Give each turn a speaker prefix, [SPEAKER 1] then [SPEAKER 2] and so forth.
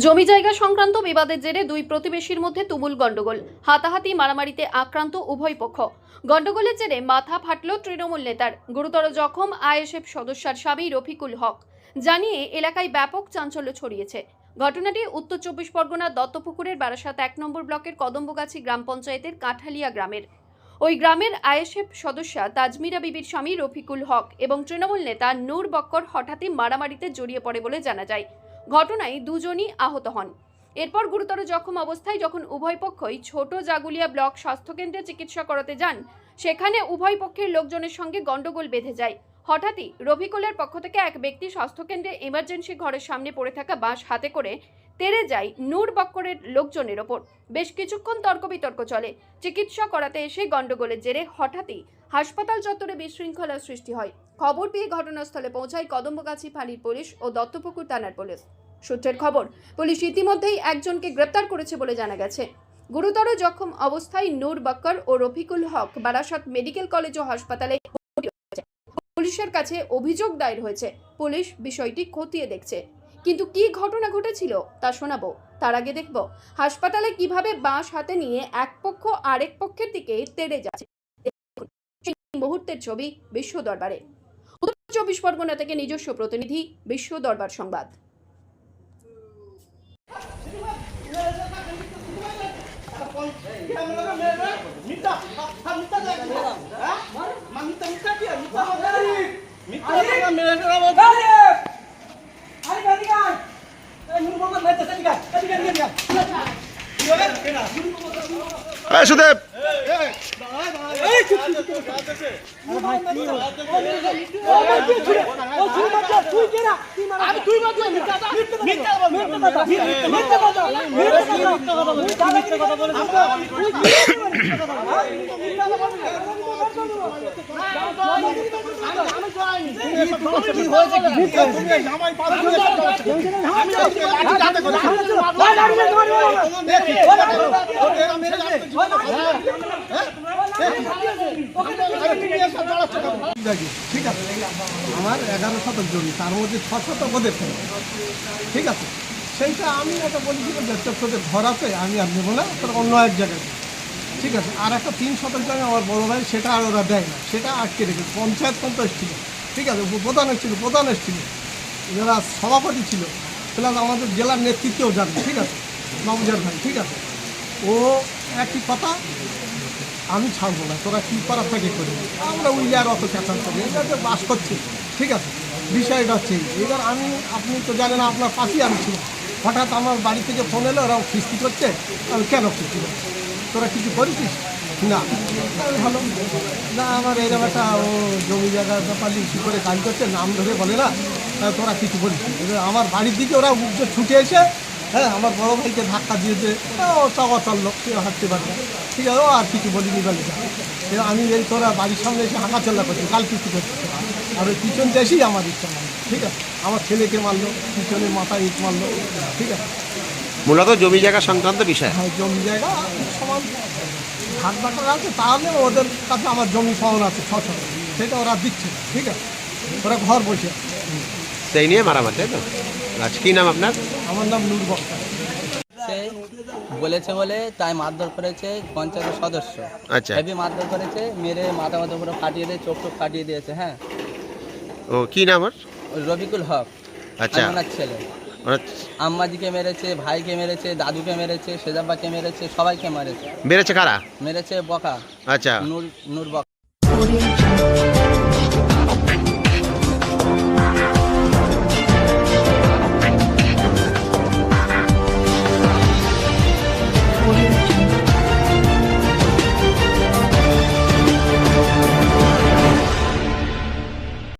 [SPEAKER 1] জমি জায়গা সংক্রান্ত বিবাদের জেরে দুই প্রতিবেশীর মধ্যে তুমুল গন্ডগোল হাতাহাতি মারামারিতে আক্রান্ত উভয় পক্ষ। গন্ডগোলের জেরে মাথা ফাটল তৃণমূল নেতার। গুরুতর জখম আইএসএফ সদস্যার স্বামী রফিকুল হক। জানিয়ে এলাকায় ব্যাপক চাঞ্চল্য ছড়িয়েছে। ঘটনাটি উত্তর চব্বিশ পরগনার দত্তপুকুরের বারাসাত এক নম্বর ব্লকের কদম্বগাছি গ্রাম পঞ্চায়েতের কাঠালিয়া গ্রামের। ওই গ্রামের আইএসএফ সদস্যা তাজমিরা বিবির স্বামী রফিকুল হক এবং তৃণমূল নেতা নূর বক্কর হঠাৎই মারামারিতে জড়িয়ে পড়ে বলে জানা যায়। ঘটনায় দুজনই আহত হন। এরপর গুরুতর জখম অবস্থায় যখন উভয় পক্ষই ছোট জাগুলিয়া ব্লক স্বাস্থ্যকেন্দ্রে চিকিৎসা করাতে যান, সেখানে উভয় পক্ষের লোকজনের সঙ্গে গন্ডগোল বেঁধে যায়। হঠাৎই রবিকুলের পক্ষ থেকে এক ব্যক্তি স্বাস্থ্যকেন্দ্রে ইমার্জেন্সি ঘরের সামনে পড়ে থাকা বাঁশ হাতে করে তেড়ে যায় নূর বক্করের লোকজনের ওপর। বেশ কিছুক্ষণ তর্ক বিতর্ক চলে। চিকিৎসা করাতে এসে গন্ডগোলের জেরে হঠাৎই হাসপাতাল চত্বরে বিশৃঙ্খলার সৃষ্টি হয়। খবর পেয়ে ঘটনাস্থলে পৌঁছায় কদম্বগাছি ফাঁড়ির পুলিশ ও দত্তপুকুর থানার পুলিশ। সূত্রের খবর, পুলিশ ইতিমধ্যেই একজনকে গ্রেপ্তার করেছে বলে জানা গেছে। গুরুতর জখম অবস্থায় নূর বক্কর ও রফিকুল হক বারাসত মেডিকেল কলেজ ও হাসপাতালে পুলিশের কাছে অভিযোগ দায়ের হয়েছে। পুলিশ বিষয়টি খতিয়ে দেখছে। কিন্তু কি ঘটনা ঘটেছিল তা শোনাবো তার আগে দেখব হাসপাতালে কীভাবে বাঁশ হাতে নিয়ে এক পক্ষ আরেক পক্ষের দিকে তেড়ে যাচ্ছে মুহূর্তের ছবি বিশ্ব দরবারে উত্তর চব্বিশ পরগনা থেকে নিজস্ব প্রতিনিধি বিশ্ব দরবার সংবাদ
[SPEAKER 2] সুদেব
[SPEAKER 3] দেখি, ঠিক আছে আমার এগারো শতক জমি, তার মধ্যে ছ শতক ওদের ঠিক আছে? সেইটা আমি একটা বলেছিলাম যে তোদের ঘর আছে আমি আর নেব না, তোর অন্য এক জায়গায় ঠিক আছে? আর একটা তিন শতক জমি আমার বড় ভাই, সেটা আর ওরা দেয় না, সেটা আটকে রেখেছে। পঞ্চায়েত পর্যন্ত এসেছিল ঠিক আছে প্রধান এসেছিল প্রধান এসেছিল। যারা সভাপতি ছিল প্লাস আমাদের জেলার নেতৃত্বেও জানে ঠিক আছে? নবজার ভাই, ঠিক আছে? ও একই কথা, আমি ছাড়বো না, তোরা কী করার থেকে করি? আমরা ওই আর অত চেঁচান করি, এটা যে বাস করছে, ঠিক আছে? বিষয়টা হচ্ছে এবার আমি, আপনি তো জানেন, আপনার পাশেই আমি ছিলাম। হঠাৎ আমার বাড়ি থেকে ফোন এলো, ওরা খিস্তি করছে, আমি কেন খিস্তি করছি? তোরা কিছু করেছিস? না। ভালো। না, আমার এরকম একটা ও জমি জায়গার ব্যাপারে কী করে কাজ করছে, নাম ধরে বলে না। তোরা কিছু বলিস আমার বাড়ির দিকে ওরা উঠে ছুটে এসে হ্যাঁ আমার বড় ভাইকে ধাক্কা দিয়েছে। ও চাওয়া চলল কেউ হাঁটতে পারবে ঠিক আছে, ও আর কিছু বলিনি বলে আমি এই তোরা বাড়ির সামনে এসে হাঁটাচলা করছি, কাল কিছু করছি আর ওই পিছন দেশেই আমার ইচ্ছা ঠিক আছে, আমার ছেলেকে মারলো, পিছনে মাথায় ইট মারলো। ঠিক আছে
[SPEAKER 2] মূলত জমি জায়গা সংক্রান্ত বিষয়।
[SPEAKER 3] হ্যাঁ জমি জায়গা সমান ভাগ বাটার আছে তাহলে ওদের কাছে আমার জমি সমান আছে ছশো। সেটা ওরা দিচ্ছে না, ঠিক আছে? ওরা ঘর বসে আছে।
[SPEAKER 2] সেই নিয়ে মারামারি তাই তো? আচ্ছা কী নাম আপনার?
[SPEAKER 3] আমার নাম নূর বক্তা।
[SPEAKER 4] সে বলেছে বলে তাই মারধর করেছে পঞ্চায়েতের সদস্য।
[SPEAKER 2] আচ্ছা।
[SPEAKER 4] হেভি মারধর করেছে মেরে মাথা মাথা পুরো ফাটিয়ে দিয়ে চোখ টোক ফাটিয়ে দিয়েছে হ্যাঁ।
[SPEAKER 2] ও কী নাম ওর?
[SPEAKER 4] ওই রবিকুল হক
[SPEAKER 2] আচ্ছা।
[SPEAKER 4] ওনার ছেলে। আম্মাজিকে মেরেছে ভাইকে মেরেছে দাদুকে মেরেছে সেজাব্বাকে মেরেছে সবাইকে মেরেছে।
[SPEAKER 2] মেরেছে কারা?
[SPEAKER 4] মেরেছে বকা।
[SPEAKER 2] আচ্ছা।
[SPEAKER 4] নূর নূর বকা।